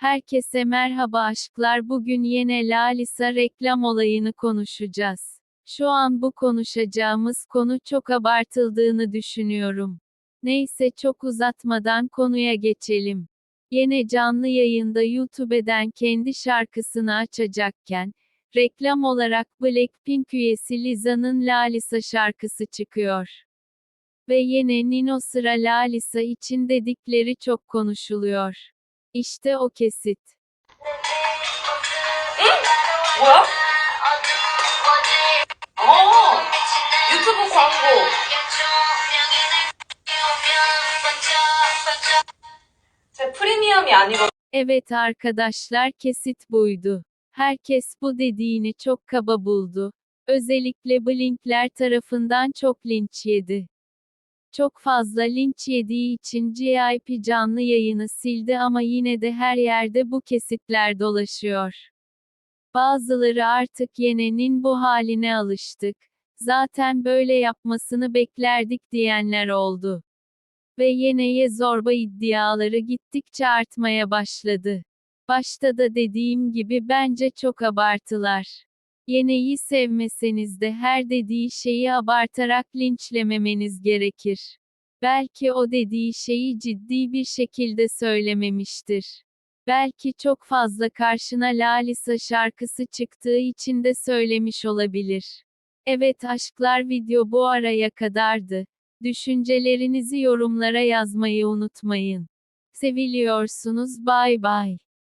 Herkese merhaba aşklar bugün yine Lalisa reklam olayını konuşacağız. Şu an bu konuşacağımız konu çok abartıldığını düşünüyorum. Neyse çok uzatmadan konuya geçelim. Yine canlı yayında YouTube'den kendi şarkısını açacakken, reklam olarak Blackpink üyesi Liza'nın Lalisa şarkısı çıkıyor. Ve yine Nino sıra Lalisa için dedikleri çok konuşuluyor. İşte o kesit. 뭐야? 어, 유튜브 광고. 제 프리미엄이 아니고 Evet arkadaşlar kesit buydu. Herkes bu dediğini çok kaba buldu. Özellikle Blinkler tarafından çok linç yedi. Çok fazla linç yediği için GIP canlı yayını sildi ama yine de her yerde bu kesitler dolaşıyor. Bazıları artık Yene'nin bu haline alıştık. Zaten böyle yapmasını beklerdik diyenler oldu. Ve Yene'ye zorba iddiaları gittikçe artmaya başladı. Başta da dediğim gibi bence çok abartılar. Yene'yi sevmeseniz de her dediği şeyi abartarak linçlememeniz gerekir. Belki o dediği şeyi ciddi bir şekilde söylememiştir. Belki çok fazla karşına Lalisa şarkısı çıktığı için de söylemiş olabilir. Evet aşklar video bu araya kadardı. Düşüncelerinizi yorumlara yazmayı unutmayın. Seviliyorsunuz bay bay.